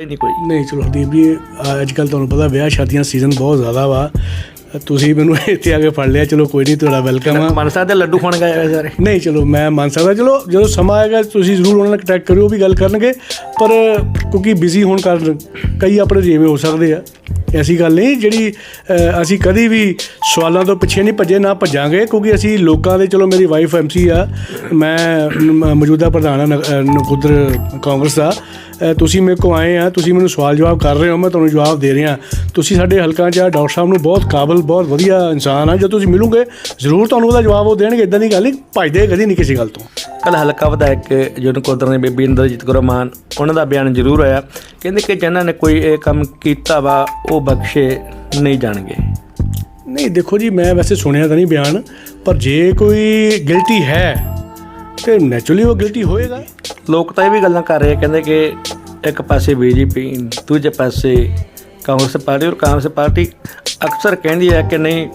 ਨਹੀਂ ਕੋਈ। ਨਹੀਂ ਚਲੋ ਹਰਦੀਪ ਜੀ ਅੱਜ ਕੱਲ ਤੁਹਾਨੂੰ ਪਤਾ ਵਿਆਹ ਸ਼ਾਦੀਆਂ ਸੀਜ਼ਨ ਬਹੁਤ ਜ਼ਿਆਦਾ ਵਾ। ਤੁਸੀਂ ਮੈਨੂੰ ਇੱਥੇ ਆ ਕੇ ਫੜ ਲਿਆ ਚਲੋ ਕੋਈ ਨਹੀਂ ਤੁਹਾਡਾ ਵੈਲਕਮ ਆ। ਮਨ ਸਾਹਿਬ ਦੇ ਲੱਡੂ ਖਾਣ ਗਏ ਸਾਰੇ। ਨਹੀਂ ਚਲੋ ਮੈਂ ਮੰਨ ਸਕਦਾ ਚਲੋ ਜਦੋਂ ਸਮਾਂ ਆਏਗਾ ਤੁਸੀਂ ਜ਼ਰੂਰ ਉਹਨਾਂ ਨਾਲ ਕੰਟੈਕਟ ਕਰਿਓ ਉਹ ਵੀ ਗੱਲ ਕਰਨਗੇ। ਪਰ ਕਿਉਂਕਿ ਬਿਜ਼ੀ ਹੋਣ ਕਾਰਨ ਕਈ ਆਪਣੇ ਰੇਵੇਂ ਹੋ ਸਕਦੇ ਆ। ਐਸੀ ਗੱਲ ਨਹੀਂ ਜਿਹੜੀ ਅਸੀਂ ਕਦੀ ਵੀ ਸਵਾਲਾਂ ਤੋਂ ਪਿੱਛੇ ਨਹੀਂ ਭੱਜੇ ਨਾ ਭੱਜਾਂਗੇ ਕਿਉਂਕਿ ਅਸੀਂ ਲੋਕਾਂ ਦੇ ਚਲੋ ਮੇਰੀ ਵਾਈਫ ਐਮਸੀ ਆ। ਮੈਂ ਮੌਜੂਦਾ ਪ੍ਰਧਾਨ ਆ ਨਕੋਦਰ ਕਾਂਗਰਸ ਦਾ। ਤੁਸੀਂ ਮੇਰੇ ਕੋ ਆਏ ਆ ਤੁਸੀਂ ਮੈਨੂੰ ਸਵਾਲ ਜਵਾਬ ਕਰ ਰਹੇ ਹੋ ਮੈਂ ਤੁਹਾਨੂੰ ਜਵਾਬ ਦੇ ਰਿਹਾ। ਤੁਸੀਂ ਸਾਡੇ ਹਲਕਾ 'ਚ ਡਾਕਟਰ ਸਾਹਿਬ ਨੂੰ ਬਹੁਤ ਕਾਬਲ ਬਹੁਤ ਵਧੀਆ ਇਨਸਾਨ ਆ। ਜਦੋਂ ਤੁਸੀਂ ਮਿਲੋਗੇ ਜ਼ਰੂਰ ਤੁਹਾਨੂੰ ਉਹਦਾ ਜਵਾਬ ਉਹ ਦੇਣਗੇ ਇਦਾਂ ਦੀ ਗੱਲ ਨਹੀਂ ਭੱਜਦੇ ਕਦੀ ਨਹੀਂ ਕਿਸੇ ਗੱਲ ਤੋਂ। ਕੱਲ ਹਲਕਾ ਵਿਧਾਇਕ ਜੋ ਨਕੋਦਰ ਨੇ ਬੀਬੀ ਇੰਦਰਜੀਤ ਕੌਰ ਮਾਨ ਉਹਨਾਂ ਦਾ ਬਿਆਨ ਜ਼ਰੂਰ ਆਇਆ। ਕਹਿੰਦੇ ਕਿ ਜਿਨ੍ਹਾਂ ਨੇ ਕੋਈ ਇਹ ਕੰਮ ਕੀਤਾ ਵਾ ਉਹ ਬਖਸ਼ੇ ਨਹੀਂ ਜਾਣਗੇ। ਨਹੀਂ ਦੇਖੋ ਜੀ ਮੈਂ ਵੈਸੇ ਸੁਣਿਆ ਤਾਂ ਨਹੀਂ ਬਿਆਨ ਪਰ ਜੇ ਕੋਈ ਗਿਲਟੀ ਹੈ ਤੇ ਨੈਚੁਰਲੀ ਉਹ ਗਿਲਟੀ ਹੋਏਗਾ। ਲੋਕ ਤਾਂ ਇਹ ਵੀ ਗੱਲਾਂ ਕਰ ਰਹੇ ਆ, ਕਹਿੰਦੇ ਕਿ ਇੱਕ ਪਾਸੇ ਬੀਜੇਪੀ ਦੂਜੇ ਪਾਸੇ ਕਾਂਗਰਸ ਪਾਰਟੀ ਔਰ ਕਾਂਗਰਸ ਪਾਰਟੀ ਅਕਸਰ ਕਹਿੰਦੀ ਹੈ ਕਿ ਨਹੀਂ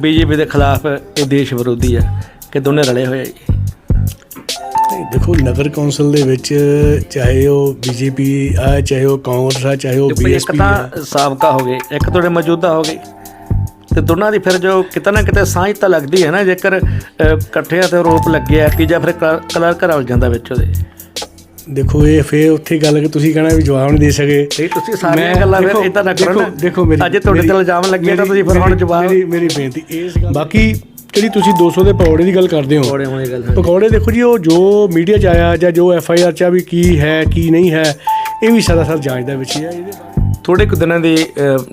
ਬੀਜੇਪੀ ਦੇ ਖਿਲਾਫ ਇਹ ਦੇਸ਼ ਵਿਰੋਧੀ ਹੈ ਕਿ ਦੋਨੇ ਰਲੇ ਹੋਏ ਆ ਨਹੀਂ ਦੇਖੋ ਨਗਰ ਕੌਂਸਲ ਦੇ ਵਿੱਚ ਚਾਹੇ ਉਹ ਬੀਜੇਪੀ ਆ ਚਾਹੇ ਉਹ ਕਾਂਗਰਸ ਆ ਚਾਹੇ ਉਹ ਇੱਕ ਬੀਐਸਪੀ ਆ। ਤਾਂ ਸਾਬਕਾ ਹੋ ਗਏ ਇੱਕ ਤੁਹਾਡੇ ਮੌਜੂਦਾ ਹੋ ਗਏ। ਤੇ ਦੋਨਾਂ ਦੀ ਫਿਰ ਜੋ ਕਿਤੇ ਨਾ ਕਿਤੇ ਸਾਂਝ ਤਾਂ ਲੱਗਦੀ ਹੈ ਨਾ ਜੇਕਰ ਇਕੱਠਿਆਂ ਤੇ ਰੋਪ ਲੱਗਿਆ ਤੀਜਾ ਫਿਰ ਕਲਰ ਘਰ ਰਲ ਜਾਂਦਾ ਵਿੱਚ ਉਹਦੇ। ਦੇਖੋ ਇਹ ਫੇਰ ਉੱਥੇ ਗੱਲ ਕਿ ਤੁਸੀਂ ਕਹਿਣਾ ਵੀ ਜਵਾਬ ਨਹੀਂ ਦੇ ਸਕੇ। ਨਹੀਂ ਤੁਸੀਂ ਸਾਰੀਆਂ ਗੱਲਾਂ ਫਿਰ ਇਦਾਂ ਨਾ ਕਰੋ ਦੇਖੋ- ਮੇਰੀ ਅੱਜ ਤੁਹਾਡੇ ਤੇ ਇਲਜ਼ਾਮ ਲੱਗੇ ਤਾਂ ਤੁਸੀਂ ਫਿਰ ਹੁਣ ਜਵਾਬ ਮੇਰੀ ਮੇਰੀ ਬੇਨਤੀ ਇਸ ਗੱਲ ਬਾਕੀ ਜਿਹੜੀ ਤੁਸੀਂ 200 ਦੇ ਪਕੌੜੇ ਦੀ ਗੱਲ ਕਰਦੇ ਹੋ ਹੋਣੇ ਗੱਲ ਪਕੌੜੇ ਦੇਖੋ ਜੀ ਉਹ ਜੋ ਮੀਡੀਆ 'ਚ ਆਇਆ ਜਾਂ ਜੋ ਐਫ ਆਈ ਆਰ 'ਚ ਆ ਵੀ ਕੀ ਹੈ ਕੀ ਨਹੀਂ ਹੈ ਇਹ ਵੀ ਸਾਰਾ ਸਾਰ ਜਾਂਚ ਦਾ ਵਿਸ਼ਾ ਹੈ। ਇਹਦੇ ਥੋੜੇ ਕੁ ਦਿਨਾਂ ਦੀ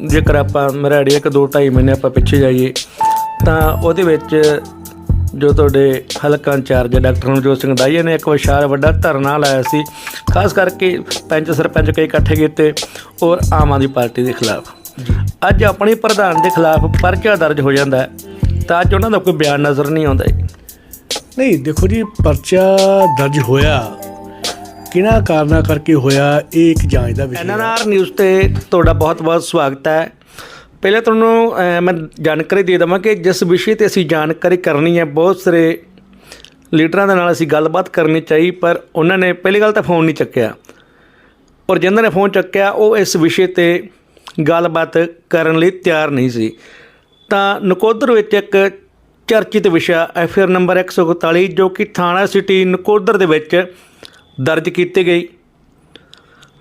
ਜੇਕਰ ਆਪਾਂ ਮੇਰਾ ਆਈਡੀਆ ਇੱਕ ਦੋ ਢਾਈ ਮਹੀਨੇ ਆਪਾਂ ਪਿੱਛੇ ਜਾਈਏ ਤਾਂ ਉਹਦੇ ਵਿੱਚ ਜੋ ਤੁਹਾਡੇ ਹਲਕਾ in charge doctor Navjot Singh Daiya ਨੇ ਇੱਕ ਵਿਸ਼ਾਲ ਵੱਡਾ ਧਰਨਾ ਲਾਇਆ ਸੀ ਖਾਸ ਕਰਕੇ ਪੰਚ ਸਰਪੰਚ ਕਈ ਇਕੱਠੇ ਕੀਤੇ ਔਰ ਆਮ ਆਦਮੀ ਪਾਰਟੀ ਦੇ ਖਿਲਾਫ ਅੱਜ ਆਪਣੀ ਪ੍ਰਧਾਨ ਦੇ ਖਿਲਾਫ ਪਰਚਾ ਦਰਜ ਹੋ ਜਾਂਦਾ ਤਾਂ ਅੱਜ ਉਹਨਾਂ ਦਾ ਕੋਈ ਬਿਆਨ ਨਜ਼ਰ ਨਹੀਂ ਆਉਂਦਾ। ਨਹੀਂ ਦੇਖੋ ਜੀ ਪਰਚਾ ਦਰਜ ਹੋਇਆ ਕਿਹਨਾਂ ਕਾਰਨਾਂ ਕਰਕੇ ਹੋਇਆ, ਇਹ ਇੱਕ ਜਾਂਚ ਦਾ ਵਿਸ਼ਾ ਹੈ। ਐਨਐਨਆਰ ਨਿਊਜ਼ ਤੇ ਤੁਹਾਡਾ ਬਹੁਤ-ਬਹੁਤ ਸਵਾਗਤ ਹੈ। ਪਹਿਲਾਂ ਤੁਹਾਨੂੰ ਮੈਂ ਜਾਣਕਾਰੀ ਦੇ ਦਵਾਂ ਕਿ ਜਿਸ ਵਿਸ਼ੇ ਤੇ ਅਸੀਂ ਜਾਣਕਾਰੀ ਕਰਨੀ ਹੈ, ਬਹੁਤ ਸਾਰੇ ਲੀਡਰਾਂ ਦੇ ਨਾਲ ਅਸੀਂ ਗੱਲਬਾਤ ਕਰਨੀ ਚਾਹੀ, ਪਰ ਉਹਨਾਂ ਨੇ ਪਹਿਲੀ ਗੱਲ ਤਾਂ ਫੋਨ ਨਹੀਂ ਚੱਕਿਆ। ਔਰ ਜਿਨ੍ਹਾਂ ਨੇ ਫੋਨ ਚੱਕਿਆ, ਉਹ ਇਸ ਵਿਸ਼ੇ ਤੇ ਗੱਲਬਾਤ ਕਰਨ ਲਈ ਤਿਆਰ ਨਹੀਂ ਸੀ। ਤਾਂ ਨਕੋਦਰ ਵਿੱਚ ਇੱਕ ਚਰਚਿਤ ਵਿਸ਼ਾ ਐਫਆਰ ਨੰਬਰ 141 ਜੋ ਕਿ ਥਾਣਾ ਸਿਟੀ ਨਕੋਦਰ ਦੇ ਵਿੱਚ ਦਰਜ ਕੀਤੀ ਗਈ।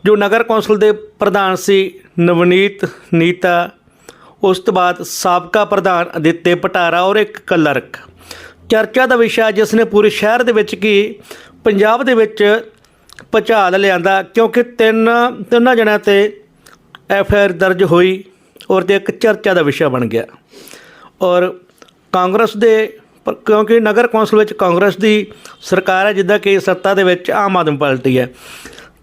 ਜੋ ਨਗਰ ਕੌਂਸਲ ਦੇ ਪ੍ਰਧਾਨ ਸੀ ਨਵਨੀਤ ਨੀਤਾ, ਉਸ ਤੋਂ ਬਾਅਦ ਸਾਬਕਾ ਪ੍ਰਧਾਨ ਅਦਿੱਤੇ ਪਟਾਰਾ ਔਰ ਇੱਕ ਕਲਰਕ। ਚਰਚਾ ਦਾ ਵਿਸ਼ਾ ਜਿਸ ਨੇ ਪੂਰੇ ਸ਼ਹਿਰ ਦੇ ਵਿੱਚ ਕੀ, ਪੰਜਾਬ ਦੇ ਵਿੱਚ ਭੁਚਾਲ ਲਿਆਂਦਾ, ਕਿਉਂਕਿ ਤਿੰਨ, ਤਿੰਨਾਂ ਜਣਿਆਂ ਤੇ ਐਫ ਆਈ ਆਰ ਦਰਜ ਹੋਈ ਔਰ ਤੇ ਇੱਕ ਚਰਚਾ ਦਾ ਵਿਸ਼ਾ ਬਣ ਗਿਆ। ਔਰ ਕਾਂਗਰਸ ਦੇ ਪਰ ਕਿਉਂਕਿ ਨਗਰ ਕੌਂਸਲ ਵਿੱਚ ਕਾਂਗਰਸ ਦੀ ਸਰਕਾਰ ਹੈ ਜਿੱਦਾਂ ਕਿ ਸੱਤਾ ਦੇ ਵਿੱਚ ਆਮ ਆਦਮੀ ਪਾਰਟੀ ਹੈ।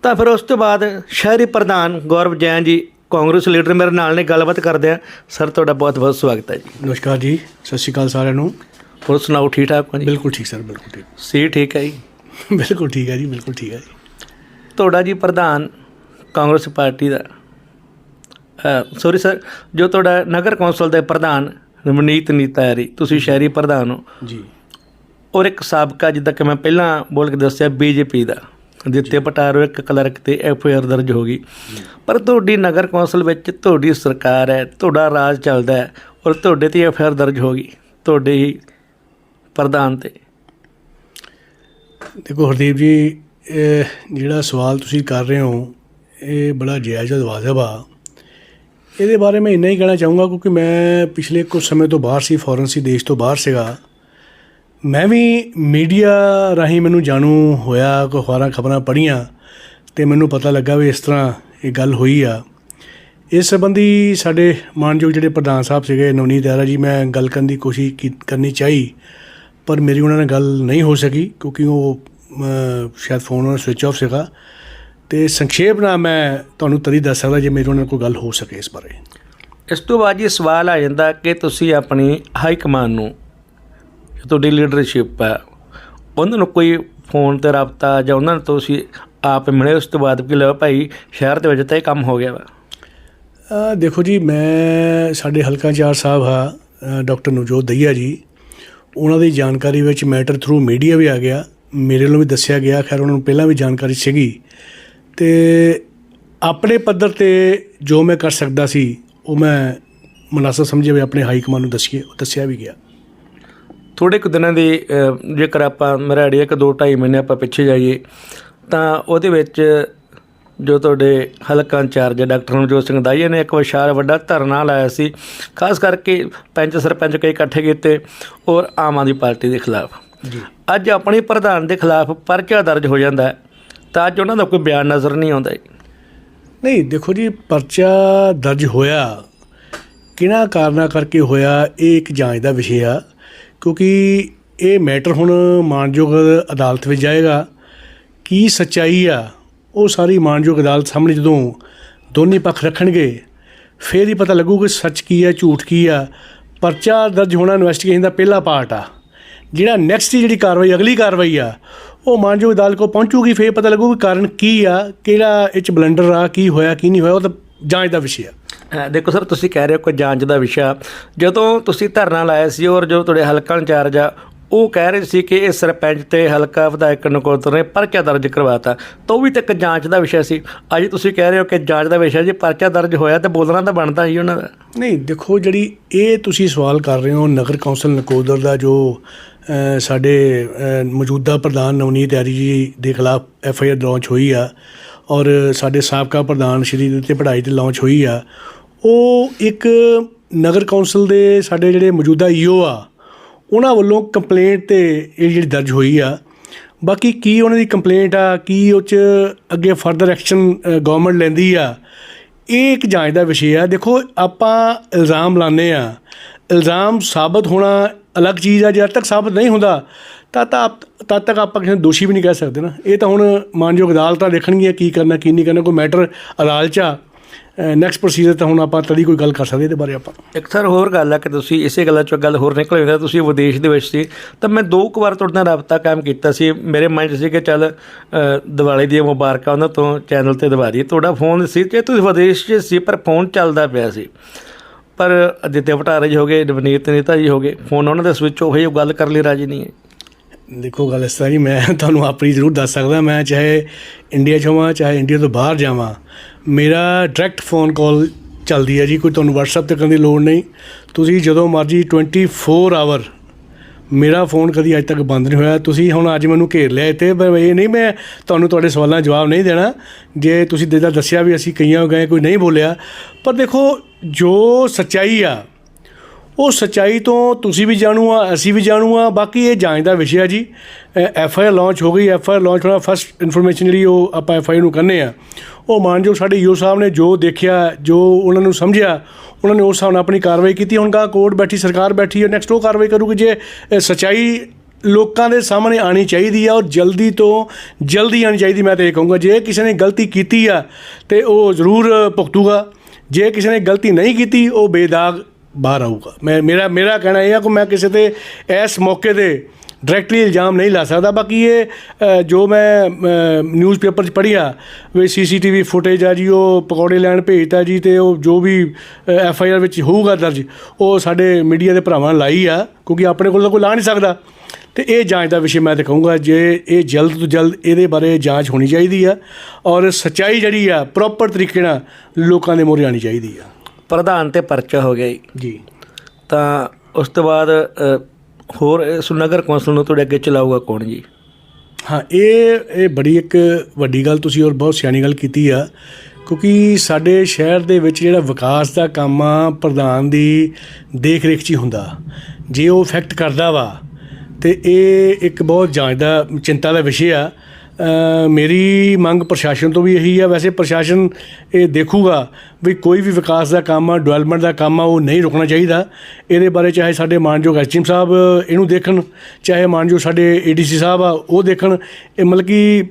ਤਾਂ ਫਿਰ ਉਸ ਤੋਂ ਬਾਅਦ ਸ਼ਹਿਰੀ ਪ੍ਰਧਾਨ ਗੌਰਵ ਜੈਨ ਜੀ ਕਾਂਗਰਸ ਲੀਡਰ ਮੇਰੇ ਨਾਲ ਨੇ ਗੱਲਬਾਤ ਕਰਦੇ ਆ। ਸਰ ਤੁਹਾਡਾ ਬਹੁਤ ਬਹੁਤ ਸਵਾਗਤ ਹੈ ਜੀ। ਨਮਸਕਾਰ ਜੀ ਸਤਿ ਸ਼੍ਰੀ ਅਕਾਲ ਸਾਰਿਆਂ ਨੂੰ। ਹੋਰ ਸੁਣਾਓ ਠੀਕ ਠਾਕ ਹੋ ਜੀ ਬਿਲਕੁਲ ਠੀਕ ਸਰ ਬਿਲਕੁਲ ਠੀਕ। ਸੀ ਠੀਕ ਹੈ ਜੀ? ਬਿਲਕੁਲ ਠੀਕ ਹੈ ਜੀ ਬਿਲਕੁਲ ਠੀਕ ਹੈ ਜੀ। ਤੁਹਾਡਾ ਜੀ ਪ੍ਰਧਾਨ ਕਾਂਗਰਸ ਪਾਰਟੀ ਦਾ। ਸੌਰੀ ਸਰ ਜੋ ਤੁਹਾਡਾ ਨਗਰ ਕੌਂਸਲ ਦੇ ਪ੍ਰਧਾਨ ਰਮਨੀਤ ਨੀਤਾਰੀ ਤੁਸੀਂ ਸ਼ਹਿਰੀ ਪ੍ਰਧਾਨ ਹੋ। ਜੀ। ਔਰ ਇੱਕ ਸਾਬਕਾ ਜਿੱਦਾਂ ਕਿ ਮੈਂ ਪਹਿਲਾਂ ਬੋਲ ਕੇ ਦੱਸਿਆ ਬੀਜੇਪੀ ਦਾ ਦਿੱਤੇ ਪਟਾਰੋ ਇੱਕ ਕਲਰਕ ਤੇ ਐਫ ਆਈ ਆਰ ਦਰਜ ਹੋ ਗਈ। ਪਰ ਤੁਹਾਡੀ ਨਗਰ ਕੌਂਸਲ ਵਿੱਚ ਤੁਹਾਡੀ ਸਰਕਾਰ ਹੈ ਤੁਹਾਡਾ ਰਾਜ ਚੱਲਦਾ ਹੈ ਔਰ ਤੁਹਾਡੇ ਤੇ ਐਫ ਆਈ ਆਰ ਦਰਜ ਹੋ ਗਈ ਤੁਹਾਡੇ ਹੀ ਪ੍ਰਧਾਨ ਤੇ। ਦੇਖੋ ਹਰਦੀਪ ਜੀ ਜਿਹੜਾ ਸਵਾਲ ਤੁਸੀਂ ਕਰ ਰਹੇ ਹੋ ਇਹ ਬੜਾ ਜਾਇਜ਼ ਵਾਜਬ ਆ ਇਹਦੇ ਬਾਰੇ ਮੈਂ ਇੰਨਾ ਹੀ ਕਹਿਣਾ ਚਾਹੂੰਗਾ ਕਿਉਂਕਿ ਮੈਂ ਪਿਛਲੇ ਕੁਝ ਸਮੇਂ ਤੋਂ ਬਾਹਰ ਸੀ ਫੋਰਨ ਸੀ, ਦੇਸ਼ ਤੋਂ ਬਾਹਰ ਸੀਗਾ। ਮੈਂ ਵੀ ਮੀਡੀਆ ਰਾਹੀਂ ਮੈਨੂੰ ਜਾਣੂ ਹੋਇਆ, ਕੋਈ ਅਖਬਾਰਾਂ, ਖਬਰਾਂ ਪੜ੍ਹੀਆਂ ਤੇ ਮੈਨੂੰ ਪਤਾ ਲੱਗਾ ਵੀ ਇਸ ਤਰ੍ਹਾਂ ਇਹ ਗੱਲ ਹੋਈ ਆ। ਇਸ ਸੰਬੰਧੀ ਸਾਡੇ ਮਾਨਯੋਗ ਜਿਹੜੇ ਪ੍ਰਧਾਨ ਸਾਹਿਬ ਸੀਗੇ, ਨਵਨੀਤ ਆਰਾ ਜੀ, ਮੈਂ ਗੱਲ ਕਰਨ ਦੀ ਕੋਸ਼ਿਸ਼ ਕੀ- ਕਰਨੀ ਚਾਹੀ, ਪਰ ਮੇਰੀ ਉਹਨਾਂ ਨਾਲ ਗੱਲ ਨਹੀਂ ਹੋ ਸਕੀ ਕਿਉਂਕਿ ਉਹ ਸ਼ਾਇਦ ਫੋਨ ਉਹਨਾਂ ਸਵਿਚ ਆਫ ਸੀਗਾ। ਤੇ ਸੰਖੇਪ ਨਾਲ ਮੈਂ ਤੁਹਾਨੂੰ ਤਰੀ ਦੱਸ ਸਕਦਾ ਜੇ ਮੇਰੇ ਨਾਲ ਕੋਈ ਗੱਲ ਹੋ ਸਕੇ ਇਸ ਬਾਰੇ। ਇਸ ਤੋਂ ਬਾਅਦ ਇਹ ਸਵਾਲ ਆ ਜਾਂਦਾ ਕਿ ਤੁਸੀਂ ਆਪਣੀ ਹਾਈ ਕਮਾਨ ਨੂੰ ਜੋ ਤੁਹਾਡੀ ਲੀਡਰਸ਼ਿਪ ਹੈ ਉਹਨਾਂ ਨੂੰ ਕੋਈ ਫੋਨ ਤੇ ਰਾਬਤਾ ਜਾਂ ਉਹਨਾਂ ਨੂੰ ਤੁਸੀਂ ਆਪ ਮਿਲੇ ਉਸ ਤੋਂ ਬਾਅਦ ਕਿ ਲਓ ਭਾਈ ਸ਼ਹਿਰ ਦੇ ਵਿੱਚ ਤਾਂ ਇਹ ਕੰਮ ਹੋ ਗਿਆ ਵਾ। ਦੇਖੋ ਜੀ ਮੈਂ ਸਾਡੇ ਹਲਕਾ ਚਾਰ ਸਾਹਿਬ ਹਾਂ ਡਾਕਟਰ ਨਵਜੋਤ ਦਈਆ ਜੀ ਉਹਨਾਂ ਦੀ ਜਾਣਕਾਰੀ ਵਿੱਚ ਮੈਟਰ ਥਰੂ ਮੀਡੀਆ ਵੀ ਆ ਗਿਆ ਮੇਰੇ ਵੱਲੋਂ ਵੀ ਦੱਸਿਆ ਗਿਆ ਖੈਰ ਉਹਨਾਂ ਨੂੰ ਪਹਿਲਾਂ ਵੀ ਜਾਣਕਾਰੀ ਸੀਗੀ। ਤੇ ਆਪਣੇ ਪੱਧਰ ਤੇ ਜੋ ਮੈਂ ਕਰ ਸਕਦਾ ਸੀ ਉਹ ਮੈਂ ਮਨਾਸਬ ਸਮਝਿਆ ਵੀ ਆਪਣੇ ਹਾਈ ਕਮਾਂਡ ਨੂੰ ਦੱਸੀਏ ਉਹ ਦੱਸਿਆ ਵੀ ਗਿਆ। ਥੋੜੇ ਕੁ ਦਿਨਾਂ ਦੀ ਜੇਕਰ ਆਪਾਂ ਮੇਰਾ ਆਈਡੀਆ ਕਿ 2.5 ਮਹੀਨੇ ਆਪਾਂ ਪਿੱਛੇ ਜਾਈਏ ਤਾਂ ਉਹਦੇ ਵਿੱਚ ਜੋ ਤੁਹਾਡੇ ਹਲਕਾ in charge doctor Navjot Singh Daiya ਨੇ ਇੱਕ ਵਿਸ਼ਾਲ ਵੱਡਾ ਧਰਨਾ ਲਾਇਆ ਸੀ ਖਾਸ ਕਰਕੇ ਪੰਚ ਸਰਪੰਚ ਕਈ ਇਕੱਠੇ ਕੀਤੇ ਔਰ ਆਮ ਆਦਮੀ ਪਾਰਟੀ ਦੇ ਖਿਲਾਫ। ਜੀ। ਅੱਜ ਆਪਣੀ ਪ੍ਰਧਾਨ ਦੇ ਖਿਲਾਫ ਪਰਚਾ ਦਰਜ ਹੋ ਜਾਂਦਾ ਹੈ। ਤਾਂ ਅੱਜ ਉਹਨਾਂ ਦਾ ਕੋਈ ਬਿਆਨ ਨਜ਼ਰ ਨਹੀਂ ਆਉਂਦਾ ਨਹੀਂ, ਦੇਖੋ ਜੀ, ਪਰਚਾ ਦਰਜ ਹੋਇਆ। ਕਿਹਨਾਂ ਕਾਰਨਾਂ ਕਰਕੇ ਹੋਇਆ, ਇਹ ਇੱਕ ਜਾਂਚ ਦਾ ਵਿਸ਼ੇ ਆ। ਕਿਉਂਕਿ ਇਹ ਮੈਟਰ ਹੁਣ ਮਾਨਯੋਗ ਅਦਾਲਤ ਵਿੱਚ ਜਾਏਗਾ। ਕੀ ਸੱਚਾਈ ਆ, ਉਹ ਸਾਰੀ ਮਾਨਯੋਗ ਅਦਾਲਤ ਸਾਹਮਣੇ ਜਦੋਂ ਦੋਨੇ ਪੱਖ ਰੱਖਣਗੇ, ਫੇਰ ਹੀ ਪਤਾ ਲੱਗੂ ਸੱਚ ਕੀ ਆ, ਝੂਠ ਕੀ ਆ। ਪਰਚਾ ਦਰਜ ਹੋਣਾ ਇਨਵੈਸਟੀਗੇਸ਼ਨ ਦਾ ਪਹਿਲਾ ਪਾਰਟ ਆ। ਜਿਹੜਾ ਨੈਕਸਟ ਜਿਹੜੀ ਕਾਰਵਾਈ ਅਗਲੀ ਕਾਰਵਾਈ ਆ ਉਹ ਮਾਨਯੋਗ ਅਦਾਲਤ ਕੋ ਪਹੁੰਚੂਗੀ ਫੇਰ ਪਤਾ ਲੱਗੂ ਕਿ ਕਾਰਨ ਕੀ ਆ ਕਿਹੜਾ ਇਹ ਚ ਬਲੰਡਰ ਆ ਕੀ ਹੋਇਆ ਕੀ ਨਹੀਂ ਹੋਇਆ ਉਹ ਤਾਂ ਜਾਂਚ ਦਾ ਵਿਸ਼ਾ ਆ। ਦੇਖੋ ਸਰ ਤੁਸੀਂ ਕਹਿ ਰਹੇ ਹੋ ਕੋਈ ਜਾਂਚ ਦਾ ਵਿਸ਼ਾ। ਜਦੋਂ ਤੁਸੀਂ ਧਰਨਾ ਲਾਇਆ ਸੀ ਔਰ ਜੋ ਤੁਹਾਡੇ ਹਲਕਾ ਇੰਚਾਰਜ ਆ ਉਹ ਕਹਿ ਰਹੇ ਸੀ ਕਿ ਇਹ ਸਰਪੰਚ ਤੇ ਹਲਕਾ ਵਿਧਾਇਕ ਨਕੋਦਰ ਨੇ ਪਰਚਾ ਦਰਜ ਕਰਵਾਤਾ। ਤਾਂ ਉਹ ਵੀ ਤਾਂ ਇੱਕ ਜਾਂਚ ਦਾ ਵਿਸ਼ਾ ਸੀ। ਅੱਜ ਤੁਸੀਂ ਕਹਿ ਰਹੇ ਹੋ ਕਿ ਜਾਂਚ ਦਾ ਵਿਸ਼ਾ ਜੇ ਪਰਚਾ ਦਰਜ ਹੋਇਆ ਤਾਂ ਬੋਲਣਾ ਤਾਂ ਬਣਦਾ ਹੀ ਉਹਨਾਂ ਦਾ। ਨਹੀਂ ਦੇਖੋ ਜਿਹੜੀ ਇਹ ਤੁਸੀਂ ਸਵਾਲ ਕਰ ਰਹੇ ਹੋ ਨਗਰ ਕੌਂਸਲ ਨਕੋਦਰ ਦਾ ਜੋ ਸਾਡੇ ਮੌਜੂਦਾ ਪ੍ਰਧਾਨ ਨਵਨੀਤ ਐਰੀ ਜੀ ਦੇ ਖਿਲਾਫ ਐਫ ਆਈ ਆਰ ਲਾਂਚ ਹੋਈ ਆ ਔਰ ਸਾਡੇ ਸਾਬਕਾ ਪ੍ਰਧਾਨ ਸ਼੍ਰੀ ਦਿੱਤੇ ਪੜ੍ਹਾਈ ਤੇ ਲਾਂਚ ਹੋਈ ਆ। ਉਹ ਇੱਕ ਨਗਰ ਕੌਂਸਲ ਦੇ ਸਾਡੇ ਜਿਹੜੇ ਮੌਜੂਦਾ ਈਓ ਆ, ਉਹਨਾਂ ਵੱਲੋਂ ਕੰਪਲੇਂਟ ਤੇ ਇਹ ਜਿਹੜੀ ਦਰਜ ਹੋਈ ਆ। ਬਾਕੀ ਕੀ ਉਹਨਾਂ ਦੀ ਕੰਪਲੇਂਟ ਆ, ਕੀ ਉਹ ਚ ਅੱਗੇ ਫਰਦਰ ਐਕਸ਼ਨ ਗਵਰਨਮੈਂਟ ਲੈਂਦੀ ਆ, ਇਹ ਇੱਕ ਜਾਂਚ ਦਾ ਵਿਸ਼ੇ ਆ। ਦੇਖੋ, ਆਪਾਂ ਇਲਜ਼ਾਮ ਲਾਉਂਦੇ ਆ। ਇਲਜ਼ਾਮ ਸਾਬਤ ਹੋਣਾ ਅਲੱਗ ਚੀਜ਼ ਆ ਜਦ ਤੱਕ ਸਾਬਤ ਨਹੀਂ ਹੁੰਦਾ, ਤਾਂ ਤਾਂ ਆਪ- ਤਦ ਤੱਕ ਆਪਾਂ ਕਿਸੇ ਨੂੰ ਦੋਸ਼ੀ ਵੀ ਨਹੀਂ ਕਹਿ ਸਕਦੇ ਨਾ। ਇਹ ਤਾਂ ਹੁਣ ਮਾਨਯੋਗ ਅਦਾਲਤਾਂ ਦੇਖਣਗੀਆਂ ਕੀ ਕਰਨਾ, ਕੀ ਨਹੀਂ ਕਰਨਾ, ਕੋਈ ਮੈਟਰ ਅਦਾਲਤ ਨੈਕਸਟ ਪ੍ਰੋਸੀਜਰ ਤਾਂ ਹੁਣ ਆਪਾਂ ਤੜੀ ਕੋਈ ਗੱਲ ਕਰ ਸਕਦੇ ਇਹਦੇ ਬਾਰੇ ਆਪਾਂ। ਇੱਕ ਸਰ ਹੋਰ ਗੱਲ ਆ ਕਿ ਤੁਸੀਂ ਇਸੇ ਗੱਲਾਂ ਚੋਂ ਗੱਲ ਹੋਰ ਨਿਕਲ ਜਾਂਦਾ ਤੁਸੀਂ ਵਿਦੇਸ਼ ਦੇ ਵਿੱਚ ਸੀ, ਤਾਂ ਮੈਂ ਦੋ ਕੁ ਵਾਰ ਤੁਹਾਡੇ ਨਾਲ ਰਾਬਤਾ ਕਾਇਮ ਕੀਤਾ ਸੀ। ਮੇਰੇ ਮਾਈਂਡ 'ਚ ਸੀ ਕਿ ਚੱਲ ਦੀਵਾਲੀ ਦੀਆਂ ਮੁਬਾਰਕਾਂ ਉਹਨਾਂ ਤੋਂ ਚੈਨਲ ਤੇ ਦਵਾ ਦਈਏ। ਤੁਹਾਡਾ ਫੋਨ ਸੀ ਕਿ ਤੁਸੀਂ ਵਿਦੇਸ਼ 'ਚ ਸੀ, ਪਰ ਫੋਨ ਚੱਲਦਾ ਪਿਆ ਸੀ। ਪਰ ਅਦਿੱਤਿਆ ਭਟਾਰੇ ਜੀ ਹੋ ਗਏ ਨਵਨੀਤ ਨੇਤਾ ਜੀ ਹੋ ਗਏ ਫੋਨ ਉਹਨਾਂ ਦੇ ਸਵਿਚ ਆਫ ਹੈ ਉਹ ਗੱਲ ਕਰ ਲਈ ਰਾਜੀ ਨਹੀਂ ਹੈ। ਦੇਖੋ, ਗੱਲ ਇਸ ਤਰ੍ਹਾਂ ਜੀ, ਮੈਂ ਤੁਹਾਨੂੰ ਆਪਣੀ ਜ਼ਰੂਰ ਦੱਸ ਸਕਦਾ, ਮੈਂ ਚਾਹੇ ਇੰਡੀਆ 'ਚ ਹੋਵਾਂ ਚਾਹੇ ਇੰਡੀਆ ਤੋਂ ਬਾਹਰ ਜਾਵਾਂ, ਮੇਰਾ ਡਾਇਰੈਕਟ ਫੋਨ ਕਾਲ ਚੱਲਦੀ ਹੈ ਜੀ, ਕੋਈ ਤੁਹਾਨੂੰ WhatsApp ਤੇ ਕਰਨ ਦੀ ਲੋੜ ਨਹੀਂ। ਤੁਸੀਂ ਜਦੋਂ ਮਰਜ਼ੀ 24 ਆਵਰ ਮੇਰਾ ਫੋਨ ਕਦੀ ਅੱਜ ਤੱਕ ਬੰਦ ਨਹੀਂ ਹੋਇਆ। ਤੁਸੀਂ ਹੁਣ ਅੱਜ ਮੈਨੂੰ ਘੇਰ ਲਿਆ ਇੱਥੇ, ਪਰ ਇਹ ਨਹੀਂ ਮੈਂ ਤੁਹਾਨੂੰ ਤੁਹਾਡੇ ਸਵਾਲਾਂ ਦਾ ਜਵਾਬ ਨਹੀਂ ਦੇਣਾ। ਜੇ ਤੁਸੀਂ ਦੇਦਾ ਦੱਸਿਆ ਵੀ ਅਸੀਂ ਕਈਆਂ ਗਏ, ਕੋਈ ਨਹੀਂ ਬੋਲਿਆ। ਪਰ ਦੇਖੋ, ਜੋ ਸੱਚਾਈ ਆ, ਉਹ ਸੱਚਾਈ ਤੋਂ ਤੁਸੀਂ ਵੀ ਜਾਣੂ ਆ, ਅਸੀਂ ਵੀ ਜਾਣੂ ਆ। ਬਾਕੀ ਇਹ ਜਾਂਚ ਦਾ ਵਿਸ਼ਾ ਹੈ ਜੀ। ਐਫ ਆਈ ਆਰ ਲਾਂਚ ਹੋ ਗਈ। ਐਫ ਆਈ ਆਰ ਲਾਂਚ ਹੋਣਾ ਫਸਟ ਇਨਫੋਰਮੇਸ਼ਨ ਜਿਹੜੀ ਉਹ ਆਪਾਂ ਐਫ ਆਈ ਆਰ ਨੂੰ ਕਰਨੇ ਆ। ਉਹ ਮਾਨਯੋਗ ਸਾਡੇ ਯੂ ਸਾਹਿਬ ਨੇ ਜੋ ਦੇਖਿਆ, ਜੋ ਉਹਨਾਂ ਨੂੰ ਸਮਝਿਆ ਉਹਨਾਂ ਨੇ ਉਸ ਹਿਸਾਬ ਨਾਲ ਆਪਣੀ ਕਾਰਵਾਈ ਕੀਤੀ। ਹੁਣ ਕਾ ਕੋਰਟ ਬੈਠੀ ਸਰਕਾਰ ਬੈਠੀ ਹੈ। ਨੈਕਸਟ ਉਹ ਕਾਰਵਾਈ ਕਰੂਗੀ ਜੇ ਅ, ਸੱਚਾਈ ਲੋਕਾਂ ਦੇ ਸਾਹਮਣੇ ਆਣੀ ਚਾਹੀਦੀ ਆ ਔਰ ਜਲਦੀ ਤੋਂ ਜਲਦੀ ਆਣੀ ਚਾਹੀਦੀ। ਮੈਂ ਤਾਂ ਇਹ ਕਹੂੰਗਾ ਜੇ ਕਿਸੇ ਨੇ ਗਲਤੀ ਕੀਤੀ ਆ ਤੇ ਉਹ ਜ਼ਰੂਰ ਭੁਗਤੂਗਾ। ਜੇ ਕਿਸੇ ਨੇ ਗਲਤੀ ਨਹੀਂ ਕੀਤੀ ਉਹ ਬੇਦਾਗ ਬਾਹਰ ਆਊਗਾ। ਮੈਂ ਮੇਰਾ ਮੇਰਾ ਕਹਿਣਾ ਇਹ ਆ ਕਿ ਮੈਂ ਕਿਸੇ ਤੇ ਇਸ ਮੌਕੇ ਤੇ ਡਾਇਰੈਕਟਲੀ ਇਲਜ਼ਾਮ ਨਹੀਂ ਲਾ ਸਕਦਾ। ਬਾਕੀ ਇਹ ਜੋ ਮੈਂ ਨਿਊਜ਼ਪੇਪਰ 'ਚ ਪੜ੍ਹਿਆ ਵੀ ਸੀਸੀਟੀਵੀ ਫੁਟੇਜ ਆ ਜੀ ਉਹ ਪਕੌੜੇ ਲੈਣ ਭੇਜਤਾ ਜੀ ਤੇ ਉਹ ਜੋ ਵੀ ਐਫ ਆਈ ਆਰ ਵਿੱਚ ਹੋਊਗਾ ਦਰਜ ਉਹ ਸਾਡੇ ਮੀਡੀਆ ਦੇ ਭਰਾਵਾਂ ਨੇ ਲਾਈ ਆ ਕਿਉਂਕਿ ਆਪਣੇ ਕੋਲ ਤਾਂ ਕੋਈ ਲਾ ਨਹੀਂ ਸਕਦਾ। ਤੇ ਇਹ ਜਾਂਚ ਦਾ ਵਿਸ਼ੇ ਮੈਂ ਤਾਂ ਕਹੂੰਗਾ ਜੇ ਇਹ ਜਲਦ ਤੋਂ ਜਲਦ ਇਹਦੇ ਬਾਰੇ ਜਾਂਚ ਹੋਣੀ ਚਾਹੀਦੀ ਆ ਔਰ ਸੱਚਾਈ ਜਿਹੜੀ ਆ ਪ੍ਰੋਪਰ ਤਰੀਕੇ ਨਾਲ ਲੋਕਾਂ ਦੇ ਮੂਹਰੇ ਆਣੀ ਚਾਹੀਦੀ ਆ। ਪ੍ਰਧਾਨ ਤੇ ਪਰਚਾ ਹੋ ਗਿਆ ਜੀ। ਤਾਂ ਉਸ ਤੋਂ ਬਾਅਦ ਹੋਰ ਇਸ ਨਗਰ ਕੌਂਸਲ ਨੂੰ ਤੁਹਾਡੇ ਅੱਗੇ ਚਲਾਊਗਾ ਕੌਣ ਜੀ? ਹਾਂ, ਇਹ ਇਹ ਬੜੀ ਇੱਕ ਵੱਡੀ ਗੱਲ ਤੁਸੀਂ ਔਰ ਬਹੁਤ ਸਿਆਣੀ ਗੱਲ ਕੀਤੀ ਆ, ਕਿਉਂਕਿ ਸਾਡੇ ਸ਼ਹਿਰ ਦੇ ਵਿੱਚ ਜਿਹੜਾ ਵਿਕਾਸ ਦਾ ਕੰਮ ਆ, ਪ੍ਰਧਾਨ ਦੀ ਦੇਖ ਰੇਖ 'ਚ ਹੀ ਹੁੰਦਾ। ਜੇ ਉਹ ਇਫੈਕਟ ਕਰਦਾ ਵਾ, ਤੇ ਇਹ ਇੱਕ ਬਹੁਤ ਜਾਂਚ ਦਾ ਚਿੰਤਾ ਦਾ ਵਿਸ਼ੇ ਆ ਮੇਰੀ ਮੰਗ ਪ੍ਰਸ਼ਾਸਨ ਤੋਂ ਵੀ ਇਹੀ ਆ। ਵੈਸੇ ਪ੍ਰਸ਼ਾਸਨ ਇਹ ਦੇਖੂਗਾ ਵੀ ਕੋਈ ਵੀ ਵਿਕਾਸ ਦਾ ਕੰਮ ਆ ਡਿਵੈਲਪਮੈਂਟ ਦਾ ਕੰਮ ਆ, ਉਹ ਨਹੀਂ ਰੁਕਣਾ ਚਾਹੀਦਾ। ਇਹਦੇ ਬਾਰੇ ਚਾਹੇ ਸਾਡੇ ਮਾਨਯੋਗ ਐਸਟੀਮ ਸਾਹਿਬ ਇਹਨੂੰ ਦੇਖਣ, ਚਾਹੇ ਮਾਨਯੋਗ ਸਾਡੇ ਏਡੀਸੀ ਸਾਹਿਬ ਆ, ਉਹ ਦੇਖਣ। ਇਹ ਮਤਲਬ ਕਿ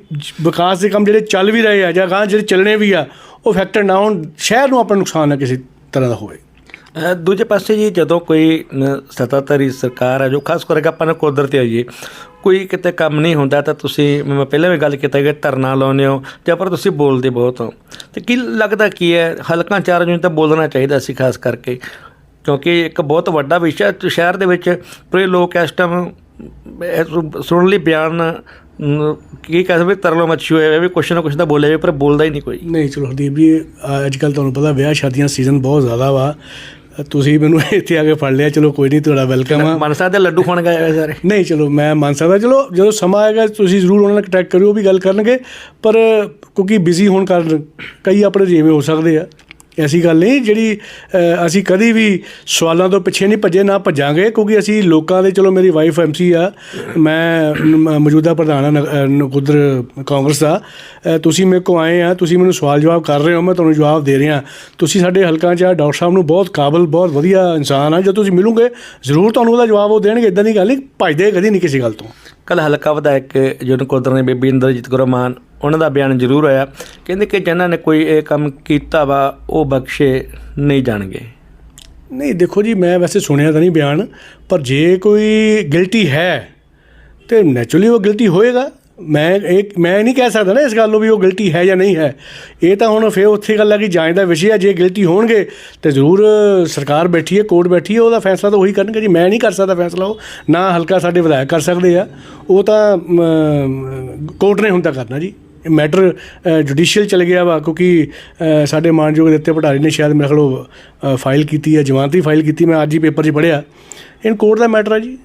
ਵਿਕਾਸ ਦੇ ਕੰਮ ਜਿਹੜੇ ਚੱਲ ਵੀ ਰਹੇ ਆ ਜਾਂ ਗਾਂ ਜਿਹੜੇ ਚੱਲਣੇ ਵੀ ਆ, ਉਹ ਫੈਕਟਰ ਨਾ ਹੋਣ, ਸ਼ਹਿਰ ਨੂੰ ਆਪਣਾ ਨੁਕਸਾਨ ਨਾ ਕਿਸੇ ਤਰ੍ਹਾਂ ਦਾ ਹੋਵੇ। ਦੂਜੇ ਪਾਸੇ ਜੀ ਜਦੋਂ ਕੋਈ ਸੱਤਾਧਾਰੀ ਸਰਕਾਰ ਹੈ ਜੋ, ਖਾਸ ਕਰਕੇ ਆਪਾਂ ਨੂੰ ਕੁਦਰਤ ਆਈਏ ਕੋਈ ਕਿਤੇ ਕੰਮ ਨਹੀਂ ਹੁੰਦਾ ਤਾਂ ਤੁਸੀਂ, ਮੈਂ ਪਹਿਲਾਂ ਵੀ ਗੱਲ ਕੀਤਾ ਕਿ ਧਰਨਾ ਲਾਉਂਦੇ ਹੋ ਜਾਂ ਪਰ ਤੁਸੀਂ ਬੋਲਦੇ ਬਹੁਤ ਹੋ। ਤੇ ਕੀ ਲੱਗਦਾ ਕੀ ਹੈ, ਹਲਕਾ ਚਾਰਜ ਨੂੰ ਤਾਂ ਬੋਲਣਾ ਚਾਹੀਦਾ ਸੀ ਖਾਸ ਕਰਕੇ, ਕਿਉਂਕਿ ਇੱਕ ਬਹੁਤ ਵੱਡਾ ਵਿਸ਼ਾ ਸ਼ਹਿਰ ਦੇ ਵਿੱਚ ਪੂਰੇ ਲੋਕ ਇਸ ਟਾਈਮ ਇਹ ਸੁਣਨ ਲਈ ਬਿਆਨ ਕੀ ਕਹਿ ਸਕਦੇ, ਤਰਲੋ ਮੱਛੀ ਹੋਇਆ ਵੀ ਕੁਛ ਨਾ ਕੁਛ ਤਾਂ ਬੋਲਿਆ ਜਾਵੇ ਪਰ ਬੋਲਦਾ ਹੀ ਨਹੀਂ ਕੋਈ। ਨਹੀਂ ਚਲੋ ਹਰਦੀਪ ਜੀ ਅੱਜ ਕੱਲ ਤੁਹਾਨੂੰ ਪਤਾ ਵਿਆਹ ਸ਼ਾਦੀਆਂ ਸੀਜ਼ਨ ਬਹੁਤ ਜ਼ਿਆਦਾ ਵਾ ਤੁਸੀਂ ਮੈਨੂੰ ਇੱਥੇ ਆ ਕੇ ਫੜ ਲਿਆ ਚਲੋ ਕੋਈ ਨਹੀਂ ਤੁਹਾਡਾ ਵੈਲਕਮ ਆ। ਮਨ ਸਾਹਿਬ ਦੇ ਲੱਡੂ ਖਾਣ ਗਏ ਹੋਏ ਸਾਰੇ। ਨਹੀਂ ਚਲੋ ਮੈਂ ਮੰਨ ਸਕਦਾ ਚਲੋ ਜਦੋਂ ਸਮਾਂ ਆਏਗਾ ਤੁਸੀਂ ਜ਼ਰੂਰ ਉਹਨਾਂ ਨਾਲ ਕੰਟੈਕਟ ਕਰਿਓ ਉਹ ਵੀ ਗੱਲ ਕਰਨਗੇ ਪਰ ਕਿਉਂਕਿ ਬਿਜ਼ੀ ਹੋਣ ਕਾਰਨ ਕਈ ਆਪਣੇ ਜਿਵੇਂ ਹੋ ਸਕਦੇ ਆ। ਐਸੀ ਗੱਲ ਨਹੀਂ ਜਿਹੜੀ ਅਸੀਂ ਕਦੀ ਵੀ ਸਵਾਲਾਂ ਤੋਂ ਪਿੱਛੇ ਨਹੀਂ ਭੱਜੇ ਨਾ ਭੱਜਾਂਗੇ ਕਿਉਂਕਿ ਅਸੀਂ ਲੋਕਾਂ ਦੇ ਚਲੋ ਮੇਰੀ ਵਾਈਫ ਐਮਸੀ ਆ ਮੈਂ ਮੌਜੂਦਾ ਪ੍ਰਧਾਨ ਆ ਨਗ- ਅ, ਕਾਂਗਰਸ ਦਾ। ਤੁਸੀਂ ਮੇਰੇ ਕੋ ਆਏ ਆ ਤੁਸੀਂ ਮੈਨੂੰ ਸਵਾਲ ਜਵਾਬ ਕਰ ਰਹੇ ਹੋ ਮੈਂ ਤੁਹਾਨੂੰ ਜਵਾਬ ਦੇ ਰਿਹਾ। ਤੁਸੀਂ ਸਾਡੇ ਹਲਕਾਂ 'ਚ ਆ ਡਾਕਟਰ ਸਾਹਿਬ ਨੂੰ ਬਹੁਤ ਕਾਬਲ ਬਹੁਤ ਵਧੀਆ ਇਨਸਾਨ ਆ। ਜਦੋਂ ਤੁਸੀਂ ਮਿਲੋਗੇ ਜ਼ਰੂਰ ਤੁਹਾਨੂੰ ਉਹਦਾ ਜਵਾਬ ਉਹ ਦੇਣਗੇ ਇਦਾਂ ਦੀ ਗੱਲ ਨਹੀਂ ਭੱਜਦੇ ਕਦੀ ਨਹੀਂ ਕਿਸੇ ਗੱਲ ਤੋਂ। ਕੱਲ ਹਲਕਾ ਵਿਧਾਇਕ ਜਨ ਕੋਦਰ ਨੇ ਬੀਬੀ ਇੰਦਰਜੀਤ ਕੌਰ ਮਾਨ ਉਹਨਾਂ ਦਾ ਬਿਆਨ ਜ਼ਰੂਰ ਆਇਆ। ਕਹਿੰਦੇ ਕਿ ਜਿਨ੍ਹਾਂ ਨੇ ਕੋਈ ਇਹ ਕੰਮ ਕੀਤਾ ਵਾ, ਉਹ ਬਖਸ਼ੇ ਨਹੀਂ ਜਾਣਗੇ। ਨਹੀਂ, ਦੇਖੋ ਜੀ, ਮੈਂ ਵੈਸੇ ਸੁਣਿਆ ਤਾਂ ਨਹੀਂ ਬਿਆਨ, ਪਰ ਜੇ ਕੋਈ ਗਿਲਟੀ ਹੈ, ਤੇ ਨੈਚੁਰਲੀ ਉਹ ਗਿਲਟੀ ਹੋਏਗਾ। ਮੈਂ ਇਹ, ਮੈਂ ਨਹੀਂ ਕਹਿ ਸਕਦਾ ਨਾ ਇਸ ਗੱਲ ਨੂੰ ਵੀ ਉਹ ਗਿਲਟੀ ਹੈ ਜਾਂ ਨਹੀਂ ਹੈ। ਇਹ ਤਾਂ ਹੁਣ ਫੇਰ ਉੱਥੇ ਗੱਲ ਆ ਕਿ ਜਾਂਚ ਦਾ ਵਿਸ਼ੇ ਆ ਜੇ ਗਿਲਟੀ ਹੋਣਗੇ, ਤੇ ਜ਼ਰੂਰ ਸਰਕਾਰ ਬੈਠੀ ਹੈ, ਕੋਰਟ ਬੈਠੀ ਹੈ, ਉਹਦਾ ਫੈਸਲਾ ਤਾਂ ਉਹੀ ਕਰਨਗੇ ਜੀ। ਮੈਂ ਨਹੀਂ ਕਰ ਸਕਦਾ ਫੈਸਲਾ ਉਹ, ਨਾ ਹਲਕਾ ਸਾਡੇ ਵਿਧਾਇਕ ਕਰ ਸਕਦੇ ਆ। ਉਹ ਤਾਂ ਕੋਰਟ ਨੇ ਹੁਣ ਤਾਂ ਕਰਨਾ ਜੀ। ਮੈਟਰ ਜੁਡੀਸ਼ੀਅਲ ਚਲ ਗਿਆ ਵਾ, ਕਿਉਂਕਿ ਸਾਡੇ ਮਾਨਯੋਗ ਦਿੱਤੇ ਭਟਾਰੀ ਨੇ ਸ਼ਾਇਦ ਮੇਰੇ ਖਿਆਲ ਫਾਈਲ ਕੀਤੀ ਹੈ, ਜਮਾਨਤੀ ਫਾਈਲ ਕੀਤੀ, ਮੈਂ ਅੱਜ ਹੀ ਪੇਪਰ 'ਚ ਪੜ੍ਹਿਆ। ਇਨ ਕੋਰਟ ਦਾ ਮੈਟਰ ਹੈ ਜੀ।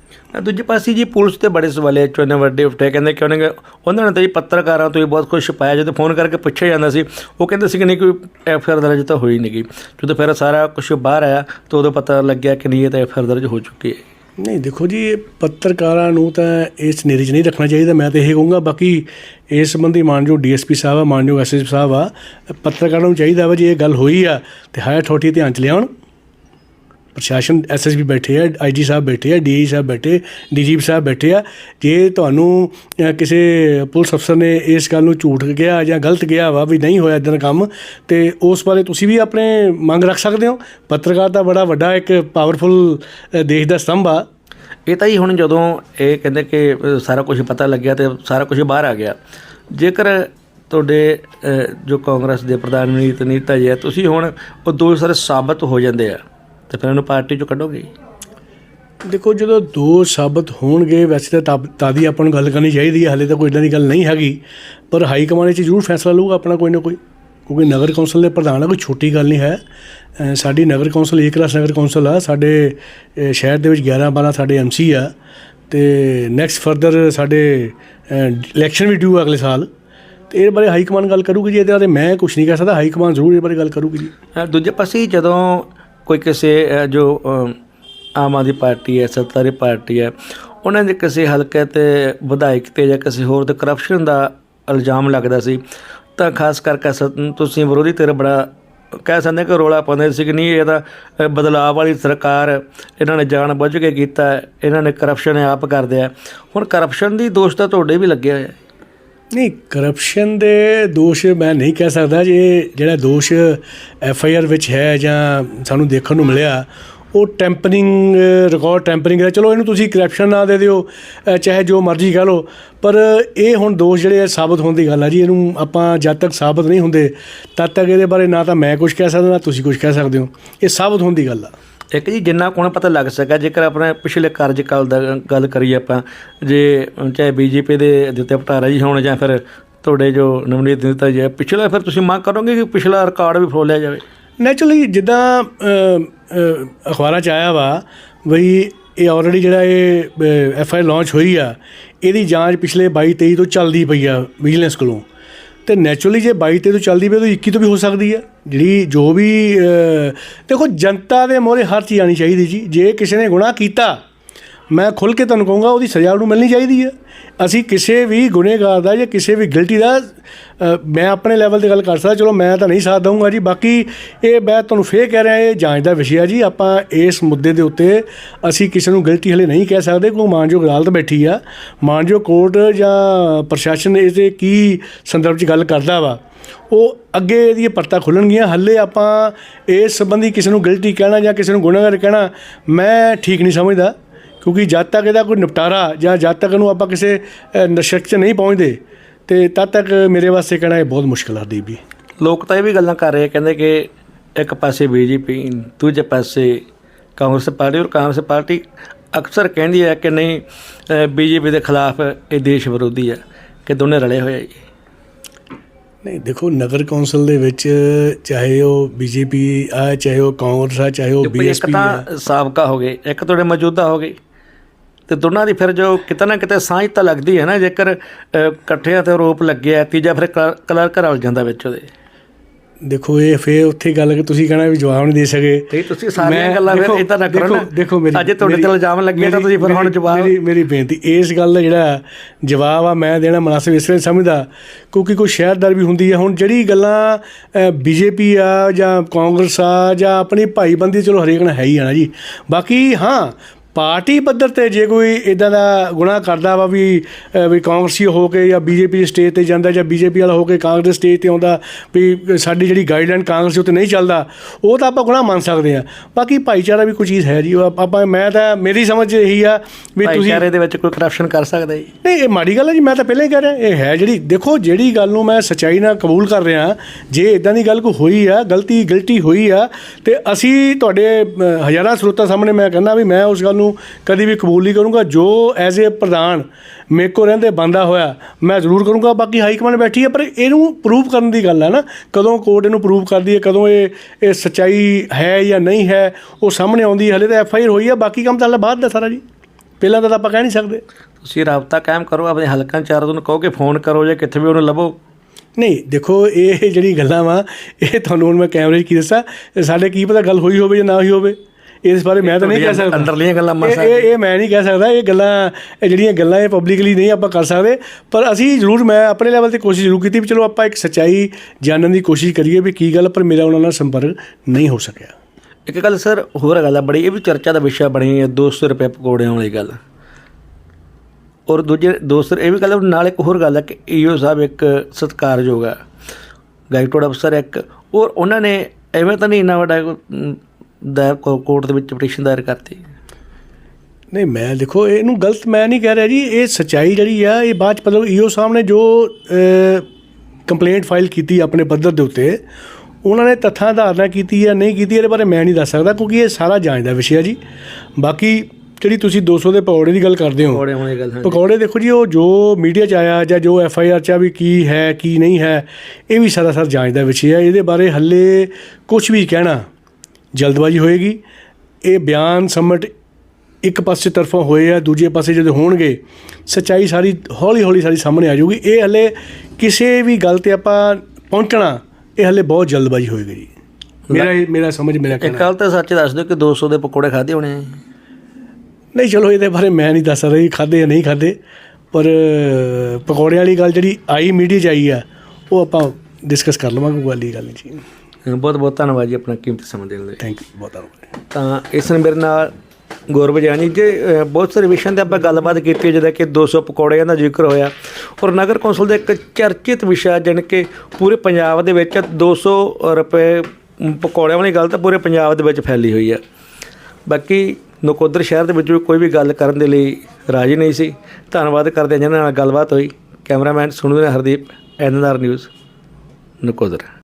ਦੂਜੇ ਪਾਸੇ ਜੀ ਪੁਲਿਸ ਤੇ ਬੜੇ ਸਵਾਲੇ ਚੋਨੇ ਵੱਡੇ ਉੱਠੇ, ਕਹਿੰਦੇ ਕਿ ਉਹਨੇ ਉਹਨਾਂ ਨੇ ਤਾਂ ਜੀ ਪੱਤਰਕਾਰਾਂ ਤੋਂ ਹੀ ਬਹੁਤ ਕੁਝ ਛੁਪਾਇਆ, ਜਦੋਂ ਫੋਨ ਕਰਕੇ ਪੁੱਛਿਆ ਜਾਂਦਾ ਸੀ, ਉਹ ਕਹਿੰਦੇ ਸੀ ਕਿ ਨਹੀਂ, ਕੋਈ ਐਫ ਆਰ ਦਰਜ ਤਾਂ ਹੋਈ ਨਹੀਂ ਗਈ ਜਦੋਂ ਫਿਰ ਸਾਰਾ ਕੁਝ ਬਾਹਰ ਆਇਆ, ਤਾਂ ਉਦੋਂ ਪਤਾ ਲੱਗਿਆ ਕਿ ਨਹੀਂ, ਇਹ ਤਾਂ ਐਫ ਆਰ ਦਰਜ ਹੋ ਚੁੱਕੀ ਹੈ। ਨਹੀਂ, ਦੇਖੋ ਜੀ, ਇਹ ਪੱਤਰਕਾਰਾਂ ਨੂੰ ਤਾਂ ਇਸ ਨਿਰੀ 'ਚ ਨਹੀਂ ਰੱਖਣਾ ਚਾਹੀਦਾ, ਮੈਂ ਤਾਂ ਇਹ ਕਹੂੰਗਾ। ਬਾਕੀ ਇਸ ਸੰਬੰਧੀ ਮਾਨਯੋਗ ਡੀਐਸਪੀ ਸਾਹਿਬ ਆ, ਮਾਨਯੋਗ ਐਸਐਸਪੀ ਸਾਹਿਬ ਆ, ਪੱਤਰਕਾਰਾਂ ਨੂੰ ਚਾਹੀਦਾ ਵਾ ਜੇ ਇਹ ਗੱਲ ਹੋਈ ਆ, ਤੇ ਹਾਇਰ ਅਥਾਰਟੀ ਧਿਆਨ ਚ ਲਿਆਉਣ। ਪ੍ਰਸ਼ਾਸਨ ਐਸਐਸਪੀ ਬੈਠੇ ਆ ਆਈਜੀ ਸਾਹਿਬ ਬੈਠੇ ਆ ਡੀਆਈ ਸਾਹਿਬ ਬੈਠੇ, ਡੀਜੀਪੀ ਸਾਹਿਬ ਬੈਠੇ ਆ। ਜੇ ਤੁਹਾਨੂੰ ਕਿਸੇ ਪੁਲਿਸ ਅਫਸਰ ਨੇ ਇਸ ਗੱਲ ਨੂੰ ਝੂਠ ਗਿਆ ਜਾਂ ਗਲਤ ਗਿਆ ਵਾ ਵੀ ਨਹੀਂ ਹੋਇਆ ਇਦਾਂ ਕੰਮ, ਤੇ ਉਸ ਬਾਰੇ ਤੁਸੀਂ ਵੀ ਆਪਣੇ ਮੰਗ ਰੱਖ ਸਕਦੇ ਹੋ? ਪੱਤਰਕਾਰ ਤਾਂ ਬੜਾ ਵੱਡਾ ਇੱਕ ਪਾਵਰਫੁਲ ਦੇਸ਼ ਦਾ ਸਤੰਭ ਆ। ਇਹ ਤਾਂ ਹੀ ਹੁਣ ਜਦੋਂ ਇਹ ਕਹਿੰਦੇ ਕਿ ਸਾਰਾ ਕੁਝ ਪਤਾ ਲੱਗਿਆ ਤੇ ਸਾਰਾ ਕੁਝ ਬਾਹਰ ਆ ਗਿਆ। ਜੇਕਰ ਤੁਹਾਡੇ ਜੋ ਕਾਂਗਰਸ ਦੇ ਪ੍ਰਧਾਨ ਨੀਤ ਨੀਤਾ ਜੀ ਆ, ਤੁਸੀਂ ਹੁਣ ਉਹ ਦੋ ਸਾਰੇ ਸਾਬਤ ਹੋ ਜਾਂਦੇ ਆ। ਤੇ ਫਿਰ ਉਹਨੂੰ ਪਾਰਟੀ ਚੋਂ ਕੱਢੋਗੇ? ਦੇਖੋ ਜਦੋਂ ਦੋ ਸਾਬਤ ਹੋਣਗੇ ਵੈਸੇ ਤਾਂ ਤਦ ਆਪਾਂ ਨੂੰ ਗੱਲ ਕਰਨੀ ਚਾਹੀਦੀ ਹੈ। ਹਾਲੇ ਤਾਂ ਕੋਈ ਇਦਾਂ ਦੀ ਗੱਲ ਨਹੀਂ ਹੈਗੀ। ਪਰ ਹਾਈ ਕਮਾਂਡ 'ਚ ਜ਼ਰੂਰ ਫੈਸਲਾ ਲਊਗਾ ਆਪਣਾ ਕੋਈ ਨਾ ਕੋਈ। ਕਿਉਂਕਿ ਨਗਰ ਕੌਂਸਲ ਦੇ ਪ੍ਰਧਾਨ ਆ ਕੋਈ ਛੋਟੀ ਗੱਲ ਨਹੀਂ ਹੈ। ਸਾਡੀ ਨਗਰ ਕੌਂਸਲ ਏਕ ਰਾਜ ਨਗਰ ਕੌਂਸਲ ਆ। ਸਾਡੇ ਸ਼ਹਿਰ ਦੇ ਵਿੱਚ 11 12 ਸਾਡੇ ਐਮਸੀ ਆ। ਤੇ ਨੈਕਸਟ ਫਰਦਰ ਸਾਡੇ ਇਲੈਕਸ਼ਨ ਵੀ ਡਿਊ ਅਗਲੇ ਸਾਲ। ਤੇ ਇਹ ਬਾਰੇ ਹਾਈ ਕਮਾਂਡ ਗੱਲ ਕਰੂਗੀ ਜੀ। ਇਹਦੇ ਬਾਰੇ ਮੈਂ ਕੁਝ ਨਹੀਂ ਕਹਿ ਸਕਦਾ। ਹਾਈ ਕਮਾਂਡ ਜ਼ਰੂਰ ਇਹ ਬਾਰੇ ਗੱਲ ਕਰੂਗੀ ਜੀ। ਦੂਜੇ ਪਾਸੇ ਜਦੋਂ ਕੋਈ ਕਿਸੇ ਜੋ ਆਮ ਆਦਮੀ ਪਾਰਟੀ ਹੈ ਸੱਤਾਰੀ ਪਾਰਟੀ ਹੈ, ਉਹਨਾਂ ਦੇ ਕਿਸੇ ਹਲਕੇ ਤੇ ਵਿਧਾਇਕ ਤੇ ਜਾਂ ਕਿਸੇ ਹੋਰ ਤੇ ਕਰਪਸ਼ਨ ਦਾ ਇਲਜ਼ਾਮ ਲੱਗਦਾ ਸੀ, ਤਾਂ ਖਾਸ ਕਰਕੇ ਸ- ਤੁਸੀਂ ਵਿਰੋਧੀ ਧਿਰ ਬੜਾ ਕਹਿ ਸਕਦੇ ਕਿ ਰੋਲਾ ਪਾਉਂਦੇ ਸੀ ਕਿ ਨਹੀਂ, ਇਹ ਤਾਂ ਬਦਲਾਅ ਵਾਲੀ ਸਰਕਾਰ ਇਹਨਾਂ ਨੇ ਜਾਣ ਬੁੱਝ ਕੇ ਕੀਤਾ ਇਹਨਾਂ ਨੇ ਕਰਪਸ਼ਨ ਆਪ ਕਰਦੇ ਆ ਹੁਣ ਕਰਪਸ਼ਨ ਦੀ ਦੋਸ਼ ਤਾਂ ਤੁਹਾਡੇ ਵੀ ਲੱਗਿਆ ਹੋਇਆ ਹੈ। ਨਹੀਂ ਕਰਪਸ਼ਨ ਦੇ ਦੋਸ਼ ਮੈਂ ਨਹੀਂ ਕਹਿ ਸਕਦਾ ਜੇ ਜਿਹੜਾ ਦੋਸ਼ ਐਫ ਆਈ ਆਰ ਵਿੱਚ ਹੈ ਜਾਂ ਸਾਨੂੰ ਦੇਖਣ ਨੂੰ ਮਿਲਿਆ, ਉਹ ਟੈਂਪਰਿੰਗ ਰਿਕਾਰਡ ਟੈਂਪਰਿੰਗ ਦਾ। ਚਲੋ, ਇਹਨੂੰ ਤੁਸੀਂ ਕਰਪਸ਼ਨ ਨਾ ਦੇ ਦਿਓ ਚਾਹੇ ਜੋ ਮਰਜ਼ੀ ਕਹ ਲਓ, ਪਰ ਇਹ ਹੁਣ ਦੋਸ਼ ਜਿਹੜੇ ਆ ਸਾਬਤ ਹੋਣ ਦੀ ਗੱਲ ਆ ਜੀ। ਇਹਨੂੰ ਆਪਾਂ ਜਦ ਤੱਕ ਸਾਬਤ ਨਹੀਂ ਹੁੰਦੇ, ਤਦ ਤੱਕ ਇਹਦੇ ਬਾਰੇ ਨਾ ਤਾਂ ਮੈਂ ਕੁਝ ਕਹਿ ਸਕਦਾ, ਨਾ ਤੁਸੀਂ ਕੁਝ ਕਹਿ ਸਕਦੇ ਹੋ। ਇਹ ਸਾਬਤ ਹੋਣ ਦੀ ਗੱਲ ਆ। ਇੱਕ ਜੀ ਜਿੰਨਾ ਕੋਣ ਪਤਾ ਲੱਗ ਸਕਿਆ ਜੇਕਰ ਆਪਣੇ ਪਿਛਲੇ ਕਾਰਜਕਾਲ ਦਾ ਗੱਲ ਕਰੀਏ ਆਪਾਂ ਜੇ ਚਾਹੇ ਬੀਜੇਪੀ ਦੇ ਦਿੱਤੇ ਭਟਾਰਾ ਜੀ ਹੋਣ ਜਾਂ ਫਿਰ ਤੁਹਾਡੇ ਜੋ ਨਵਨੀਤ ਨੇਤਾ ਜੀ ਹੈ, ਪਿਛਲਾ ਫਿਰ ਤੁਸੀਂ ਮੰਗ ਕਰੋਗੇ ਕਿ ਪਿਛਲਾ ਰਿਕਾਰਡ ਵੀ ਫਰੋਲਿਆ ਜਾਵੇ? ਨੈਚੁਰਲੀ ਜਿੱਦਾਂ ਅਖਬਾਰਾਂ 'ਚ ਆਇਆ ਵਾ ਬਈ ਇਹ ਆਲਰੇਡੀ ਜਿਹੜਾ ਇਹ ਐਫ ਆਈ ਲਾਂਚ ਹੋਈ ਆ ਇਹਦੀ ਜਾਂਚ ਪਿਛਲੇ 22 23 ਤੋਂ ਚੱਲਦੀ ਪਈ ਆ ਵਿਜੀਲੈਂਸ ਕੋਲੋਂ। ਤੇ ਨੈਚੁਰਲੀ ਜੇ 22 'ਤੇ ਤੋਂ ਚੱਲਦੀ ਪਈ ਤਾਂ 21 ਤੋਂ ਵੀ ਹੋ ਸਕਦੀ ਹੈ। ਜਿਹੜੀ ਜੋ ਵੀ ਦੇਖੋ ਜਨਤਾ ਦੇ ਮੋਹਰੇ ਹਰ ਚੀਜ਼ ਆਣੀ ਚਾਹੀਦੀ ਜੀ। ਜੇ ਕਿਸੇ ਨੇ ਗੁਨਾਹ ਕੀਤਾ ਮੈਂ ਖੁੱਲ ਕੇ ਤੁਹਾਨੂੰ ਕਹੂੰਗਾ, ਉਹਦੀ ਸਜ਼ਾ ਨੂੰ ਮਿਲਣੀ ਚਾਹੀਦੀ ਹੈ। ਅਸੀਂ ਕਿਸੇ ਵੀ ਗੁਨੇਗਾਰ ਦਾ ਜਾਂ ਕਿਸੇ ਵੀ ਗਿਲਟੀ ਦਾ ਮੈਂ ਆਪਣੇ ਲੈਵਲ ਤੇ ਗੱਲ ਕਰ ਸਕਦਾ, ਚਲੋ ਮੈਂ ਤਾਂ ਨਹੀਂ ਸਾਥ ਦਊਂਗਾ ਜੀ, ਬਾਕੀ ਇਹ ਮੈਂ ਤੁਹਾਨੂੰ ਫੇਰ ਕਹਿ ਰਿਹਾ, ਇਹ ਜਾਂਚ ਦਾ ਵਿਸ਼ਾ ਜੀ, ਆਪਾਂ ਇਸ ਮੁੱਦੇ ਦੇ ਉੱਤੇ ਅਸੀਂ ਕਿਸੇ ਨੂੰ ਗਲਤੀ ਹਲੇ ਨਹੀਂ ਕਹਿ ਸਕਦੇ, ਕਿਉਂਕਿ ਮਾਨਯੋਗ ਅਦਾਲਤ ਬੈਠੀ ਆ। ਮਾਨਯੋਗ ਕੋਰਟ ਜਾਂ ਪ੍ਰਸ਼ਾਸਨ ਇਸ ਦੇ ਕੀ ਸੰਦਰਭ 'ਚ ਗੱਲ ਕਰਦਾ ਵਾ, ਉਹ ਅੱਗੇ ਇਹਦੀਆਂ ਪਰਤਾਂ ਖੁੱਲਣਗੀਆਂ, ਹੱਲੇ ਆਪਾਂ ਇਸ ਸੰਬੰਧੀ ਕਿਸੇ ਨੂੰ ਗਲਤੀ ਕਹਿਣਾ ਜਾਂ ਕਿਸੇ ਨੂੰ ਗੁਨਾਹਗਾਰ ਕਹਿਣਾ, ਮੈਂ ਠੀਕ ਨਹੀਂ ਸਮਝਦਾ। ਕਿਉਂਕਿ ਜਦ ਤੱਕ ਇਹਦਾ ਕੋਈ ਨਿਪਟਾਰਾ ਜਾਂ ਜਦ ਤੱਕ ਇਹਨੂੰ ਆਪਾਂ ਕਿਸੇ ਨਿਸ਼ਚਿਤ 'ਚ ਨਹੀਂ ਪਹੁੰਚਦੇ ਤੇ ਤਦ ਤੱਕ ਮੇਰੇ ਵਾਸਤੇ ਕਹਿਣਾ ਇਹ ਬਹੁਤ ਮੁਸ਼ਕਲ ਆ ਹਰਦੀਪ ਜੀ ਲੋਕ ਤਾਂ ਇਹ ਵੀ ਗੱਲਾਂ ਕਰ ਰਹੇ ਆ, ਕਹਿੰਦੇ ਕਿ ਇੱਕ ਪਾਸੇ ਬੀਜੇਪੀ ਦੂਜੇ ਪਾਸੇ ਕਾਂਗਰਸ ਪਾਰਟੀ ਔਰ ਕਾਂਗਰਸ ਪਾਰਟੀ ਅਕਸਰ ਕਹਿੰਦੀ ਹੈ ਕਿ ਨਹੀਂ ਬੀਜੇਪੀ ਦੇ ਖਿਲਾਫ ਇਹ ਦੇਸ਼ ਵਿਰੋਧੀ ਹੈ ਕਿ ਦੋਨੇ ਰਲੇ ਹੋਏ ਆ ਜੀ। ਨਹੀਂ ਦੇਖੋ ਨਗਰ ਕੌਂਸਲ ਦੇ ਵਿੱਚ ਚਾਹੇ ਉਹ ਬੀਜੇਪੀ ਆ ਚਾਹੇ ਉਹ ਕਾਂਗਰਸ ਆ ਚਾਹੇ ਉਹ ਇੱਕ ਬੀਐਸਪੀ ਆ। ਤਾਂ ਸਾਬਕਾ ਹੋ ਗਏ ਇੱਕ ਤੁਹਾਡੇ ਮੌਜੂਦਾ ਹੋ ਗਏ। ਤੇ ਦੋਨਾਂ ਦੀ ਫਿਰ ਜੋ ਕਿਤੇ ਨਾ ਕਿਤੇ ਸਾਂਝ ਤਾਂ ਲੱਗਦੀ ਹੈ ਨਾ ਜੇਕਰ ਇਕੱਠਿਆਂ ਤੇ ਆਰੋਪ ਲੱਗਿਆ ਤੀਜਾ ਫਿਰ ਕਲਰ ਘਰ ਵੱਲ ਜਾਂਦਾ ਵਿੱਚ ਉਹਦੇ। ਦੇਖੋ ਇਹ ਫੇਰ ਉੱਥੇ ਗੱਲ ਕਿ ਤੁਸੀਂ ਕਹਣਾ ਵੀ ਜਵਾਬ ਨਹੀਂ ਦੇ ਸਕੇ। ਤੇ ਤੁਸੀਂ ਸਾਰੀਆਂ ਗੱਲਾਂ ਫਿਰ ਇਦਾਂ ਨਾ ਕਰੋ ਨਾ। ਦੇਖੋ ਮੇਰੀ ਅੱਜ ਤੁਹਾਡੇ ਤੇ ਇਲਜ਼ਾਮ ਲੱਗੇ ਤਾਂ ਤੁਸੀਂ ਫਿਰ ਹੁਣ ਜਵਾਬ ਮੇਰੀ ਮੇਰੀ ਬੇਨਤੀ ਇਸ ਗੱਲ ਦਾ ਜਿਹੜਾ ਜਵਾਬ ਆ ਮੈਂ ਦੇਣਾ ਮناسب ਇਸ ਲਈ ਸਮਝਦਾ। ਕਿਉਂਕਿ ਕੋਈ ਸ਼ਹਿਰਦਾਰ ਵੀ ਹੁੰਦੀ ਹੈ ਹੁਣ ਜਿਹੜੀ ਗੱਲਾਂ ਬੀਜੇਪੀ ਆ ਜਾਂ ਕਾਂਗਰਸ ਆ ਜਾਂ ਆਪਣੀ ਭਾਈਬੰਦੀ ਚਲੋ ਹਰੇਕ ਨਾਲ ਹੈ ਹੀ ਆ ਨਾ ਜੀ। ਬਾਕੀ ਹਾਂ ਪਾਰਟੀ ਪੱਧਰ ਤੇ ਜੇ ਕੋਈ ਇਦਾਂ ਦਾ ਗੁਨਾਹ ਕਰਦਾ ਵਾ ਵੀ ਵੀ ਕਾਂਗਰਸੀ ਹੋ ਕੇ ਜਾਂ ਬੀਜੇਪੀ ਸਟੇਜ ਤੇ ਜਾਂਦਾ ਜਾਂ ਬੀਜੇਪੀ ਵਾਲਾ ਹੋ ਕੇ ਕਾਂਗਰਸ ਸਟੇਜ ਤੇ ਆਉਂਦਾ ਵੀ ਸਾਡੀ ਜਿਹੜੀ ਗਾਈਡਲਾਈਨ ਕਾਂਗਰਸੀ ਉੱਤੇ ਨਹੀਂ ਚੱਲਦਾ ਉਹ ਤਾਂ ਆਪਾਂ ਗੁਨਾਹ ਮੰਨ ਸਕਦੇ ਆ ਬਾਕੀ ਭਾਈਚਾਰਾ ਵੀ ਕੋਈ ਚੀਜ਼ ਹੈ ਜੀ ਆਪ- ਮੈਂ ਤਾਂ ਮੇਰੀ ਸਮਝ ਇਹੀ ਆ ਵੀ ਤੁਸੀਂ ਭਾਈਚਾਰੇ ਦੇ ਵਿੱਚ ਕੋਈ ਕਰਪਸ਼ਨ ਕਰ ਸਕਦਾ ਜੀ? ਨਹੀਂ ਇਹ ਮਾੜੀ ਗੱਲ ਹੈ ਜੀ ਮੈਂ ਤਾਂ ਪਹਿਲਾਂ ਹੀ ਕਹਿ ਰਿਹਾ ਇਹ ਹੈ ਜਿਹੜੀ ਦੇਖੋ ਜਿਹੜੀ ਗੱਲ ਨੂੰ ਮੈਂ ਸੱਚਾਈ ਨਾਲ ਕਬੂਲ ਕਰ ਰਿਹਾ ਜੇ ਇਦਾਂ ਦੀ ਗੱਲ ਕੋਈ ਹੋਈ ਆ ਗਲਤੀ ਗਿਲਟੀ ਹੋਈ ਆ ਤੇ ਅਸੀਂ ਤੁਹਾਡੇ ਹਜ਼ਾਰਾਂ ਸਰੋਤਾਂ ਸਾਹਮਣੇ ਮੈਂ ਕਹਿੰਦਾ ਵੀ ਮੈਂ ਉਸ ਗੱਲ ਨੂੰ ਕਦੀ ਵੀ ਕਬੂਲ ਨਹੀਂ ਕਰੂੰਗਾ। ਜੋ ਐਜ਼ ਅ ਪ੍ਰਧਾਨ ਮੇਰੇ ਕੋ ਰਹਿੰਦੇ ਬੰਦਾ ਹੋਇਆ ਮੈਂ ਜ਼ਰੂਰ ਕਰੂੰਗਾ। ਬਾਕੀ ਹਾਈ ਕਮਾਂਡ ਬੈਠੀ ਹੈ ਪਰ ਇਹਨੂੰ ਪ੍ਰੂਵ ਕਰਨ ਦੀ ਗੱਲ ਹੈ ਨਾ ਕਦੋਂ ਕੋਰਟ ਇਹਨੂੰ ਪ੍ਰੂਵ ਕਰਦੀ ਹੈ ਕਦੋਂ ਇਹ ਇਹ ਸੱਚਾਈ ਹੈ ਜਾਂ ਨਹੀਂ ਹੈ ਉਹ ਸਾਹਮਣੇ ਆਉਂਦੀ ਹੈ ਹਲੇ ਤਾਂ ਐਫ ਆਈ ਆਰ ਹੋਈ ਆ ਬਾਕੀ ਕੰਮ ਤਾਂ ਹਲੇ ਬਾਅਦ ਦਾ ਸਾਰਾ ਜੀ। ਪਹਿਲਾਂ ਤਾਂ ਆਪਾਂ ਕਹਿ ਨਹੀਂ ਸਕਦੇ। ਤੁਸੀਂ ਰਾਬਤਾ ਕਾਇਮ ਕਰੋ ਆਪਣੇ ਹਲਕਾਂ ਚਾਰ ਨੂੰ ਕਹੋ ਕਿ ਫੋਨ ਕਰੋ ਜਾਂ ਕਿੱਥੇ ਵੀ ਉਹਨੂੰ ਲੱਭੋ। ਨਹੀਂ ਦੇਖੋ ਇਹ ਜਿਹੜੀ ਗੱਲਾਂ ਵਾ ਇਹ ਤੁਹਾਨੂੰ ਹੁਣ ਮੈਂ ਕੈਮਰੇ 'ਚ ਕੀ ਦੱਸਾਂ ਸਾਡੇ ਕੀ ਪਤਾ ਗੱਲ ਹੋਈ ਹੋਵੇ ਜਾਂ ਨਾ ਹੋਈ ਹੋਵੇ। ਇਸ ਬਾਰੇ ਮੈਂ ਤਾਂ ਨਹੀਂ ਕਹਿ ਸਕਦਾ। ਅੰਦਰਲੀਆਂ ਗੱਲਾਂ ਮਸਾ ਇਹ ਇਹ ਮੈਂ ਨਹੀਂ ਕਹਿ ਸਕਦਾ। ਇਹ ਗੱਲਾਂ ਇਹ ਜਿਹੜੀਆਂ ਗੱਲਾਂ ਇਹ ਪਬਲਿਕਲੀ ਨਹੀਂ ਆਪਾਂ ਕਰ ਸਕਦੇ। ਪਰ ਅਸੀਂ ਜ਼ਰੂਰ ਮੈਂ ਆਪਣੇ ਲੈਵਲ ਤੇ ਕੋਸ਼ਿਸ਼ ਜ਼ਰੂਰ ਕੀਤੀ ਵੀ ਚਲੋ ਆਪਾਂ ਇੱਕ ਸੱਚਾਈ ਜਾਣਨ ਦੀ ਕੋਸ਼ਿਸ਼ ਕਰੀਏ ਵੀ ਕੀ ਗੱਲ ਪਰ ਮੇਰਾ ਉਹਨਾਂ ਨਾਲ ਸੰਪਰਕ ਨਹੀਂ ਹੋ ਸਕਿਆ। ਇੱਕ ਗੱਲ ਸਰ ਹੋਰ ਗੱਲ ਆ ਬੜੀ ਇਹ ਵੀ ਚਰਚਾ ਦਾ ਵਿਸ਼ਾ ਬਣੀ ਹੈ 200 ਰੁਪਏ ਪਕੌੜਿਆਂ ਵਾਲੀ ਗੱਲ। ਔਰ ਦੂਜੇ ਦੋਸਤ ਇਹ ਵੀ ਗੱਲ ਨਾਲ ਇੱਕ ਹੋਰ ਗੱਲ ਹੈ ਕਿ ਈਓ ਸਾਹਿਬ ਇੱਕ ਸਤਿਕਾਰਯੋਗ ਆ ਗਾਈਡਡ ਅਫਸਰ ਇੱਕ ਔਰ ਉਹਨਾਂ ਨੇ ਐਵੇਂ ਤਾਂ ਨਹੀਂ ਇੰਨਾ ਵੱਡਾ ਦਾਇਰ ਕੋਰਟ ਦੇ ਵਿੱਚ ਪਟੀਸ਼ਨ ਦਾਇਰ ਕਰਤੀ। ਨਹੀਂ ਮੈਂ ਦੇਖੋ ਇਹਨੂੰ ਗਲਤ ਮੈਂ ਨਹੀਂ ਕਹਿ ਰਿਹਾ ਜੀ ਇਹ ਸੱਚਾਈ ਜਿਹੜੀ ਆ ਇਹ ਬਾਅਦ ਚ ਮਤਲਬ ਈਓ ਸਾਹਿਬ ਨੇ ਜੋ ਕੰਪਲੇਂਟ ਫਾਈਲ ਕੀਤੀ ਆਪਣੇ ਪੱਧਰ ਦੇ ਉੱਤੇ ਉਹਨਾਂ ਨੇ ਤੱਥਾਂ ਧਾਰਨਾ ਕੀਤੀ ਜਾਂ ਨਹੀਂ ਕੀਤੀ ਇਹਦੇ ਬਾਰੇ ਮੈਂ ਨਹੀਂ ਦੱਸ ਸਕਦਾ ਕਿਉਂਕਿ ਇਹ ਸਾਰਾ ਜਾਂਚ ਦਾ ਵਿਸ਼ਾ ਜੀ। ਬਾਕੀ ਜਿਹੜੀ ਤੁਸੀਂ 200 ਦੇ ਪਕੌੜੇ ਦੀ ਗੱਲ ਕਰਦੇ ਹੋ ਪਕੌੜਿਆਂ ਵਾਲੀ ਗੱਲ ਹਾਂ ਪਕੌੜੇ ਦੇਖੋ ਜੀ ਉਹ ਜੋ ਮੀਡੀਆ 'ਚ ਆਇਆ ਜਾਂ ਜੋ ਐਫ ਆਈ ਆਰ 'ਚ ਆ ਵੀ ਕੀ ਹੈ ਕੀ ਨਹੀਂ ਹੈ ਇਹ ਵੀ ਸਾਰਾ ਸਾਰਾ ਜਾਂਚ ਦਾ ਵਿਸ਼ਾ ਹੈ। ਇਹਦੇ ਬਾਰੇ ਹੱਲੇ ਕੁਝ ਵੀ ਕਹਿਣਾ ਜਲਦਬਾਜ਼ੀ ਹੋਏਗੀ। ਇਹ ਬਿਆਨ ਸਮਟ ਇੱਕ ਪਾਸੇ ਤਰਫੋਂ ਹੋਏ ਆ ਦੂਜੇ ਪਾਸੇ ਜਦੋਂ ਹੋਣਗੇ ਸੱਚਾਈ ਸਾਰੀ ਹੌਲੀ ਹੌਲੀ ਸਾਰੀ ਸਾਹਮਣੇ ਆ ਜਾਊਗੀ। ਇਹ ਹੱਲੇ ਕਿਸੇ ਵੀ ਗੱਲ ਤੇ ਆਪਾਂ ਪਹੁੰਚਣਾ ਇਹ ਹੱਲੇ ਬਹੁਤ ਜਲਦਬਾਜ਼ੀ ਹੋਏਗੀ ਜੀ। ਮੇਰਾ ਮੇਰਾ ਸਮਝ ਮੇਰਾ ਇੱਕ ਕਹਿਣਾ ਗੱਲ ਤਾਂ ਸੱਚ ਦੱਸ ਦਿਓ ਕਿ 200 ਦੇ ਪਕੌੜੇ ਖਾਦੇ ਹੋਣੇ ਨਹੀਂ ਚਲੋ ਇਹਦੇ ਬਾਰੇ ਮੈਂ ਨਹੀਂ ਦੱਸ ਸਕਦਾ ਖਾਦੇ ਜਾਂ ਨਹੀਂ ਖਾਦੇ ਪਰ ਅ, ਪਕੌੜਿਆਂ ਵਾਲੀ ਗੱਲ ਜਿਹੜੀ ਆਈ ਮੀਡੀਆ 'ਚ ਆਈ ਆ ਉਹ ਆਪਾਂ ਡਿਸਕਸ ਕਰ ਲਵਾਂਗੇ ਵਾਲੀ ਗੱਲ ਨਹੀਂ ਜੀ। ਬਹੁਤ ਬਹੁਤ ਧੰਨਵਾਦ ਜੀ ਆਪਣਾ ਕੀਮਤੀ ਸਮਾਂ ਦੇਣ ਲਈ। ਥੈਂਕ ਯੂ ਬਹੁਤ ਧੰਨਵਾਦ। ਤਾਂ ਇਸ ਨੇ ਮੇਰੇ ਨਾਲ ਗੌਰਵ ਜਾਨੀ ਜੀ ਅ, ਬਹੁਤ ਸਾਰੇ ਵਿਸ਼ਿਆਂ ਤੇ ਆਪਾਂ ਗੱਲਬਾਤ ਕੀਤੀ ਜਿਹਦਾ ਕਿ 200 ਪਕੌੜਿਆਂ ਦਾ ਜ਼ਿਕਰ ਹੋਇਆ ਔਰ ਨਗਰ ਕੌਂਸਲ ਦਾ ਇੱਕ ਚਰਚਿਤ ਵਿਸ਼ਾ ਜਾਣੀ ਕਿ ਪੂਰੇ ਪੰਜਾਬ ਦੇ ਵਿੱਚ 200 ਰੁਪਏ ਪਕੌੜਿਆਂ ਵਾਲੀ ਗੱਲ ਤਾਂ ਪੂਰੇ ਪੰਜਾਬ ਦੇ ਵਿੱਚ ਫੈਲੀ ਹੋਈ ਹੈ। ਬਾਕੀ ਨਕੋਦਰ ਸ਼ਹਿਰ ਦੇ ਵਿੱਚ ਵੀ ਕੋਈ ਵੀ ਗੱਲ ਕਰਨ ਦੇ ਲਈ ਰਾਜੀ ਨਹੀਂ ਸੀ। ਧੰਨਵਾਦ ਕਰਦੇ ਹਾਂ ਜਿਨ੍ਹਾਂ ਨਾਲ ਗੱਲਬਾਤ ਹੋਈ। ਕੈਮਰਾਮੈਨ ਸੁਣਦੇ ਨੇ ਹਰਦੀਪ ਐਨਆਰ ਨਿਊਜ਼ ਨਕੋਦਰ।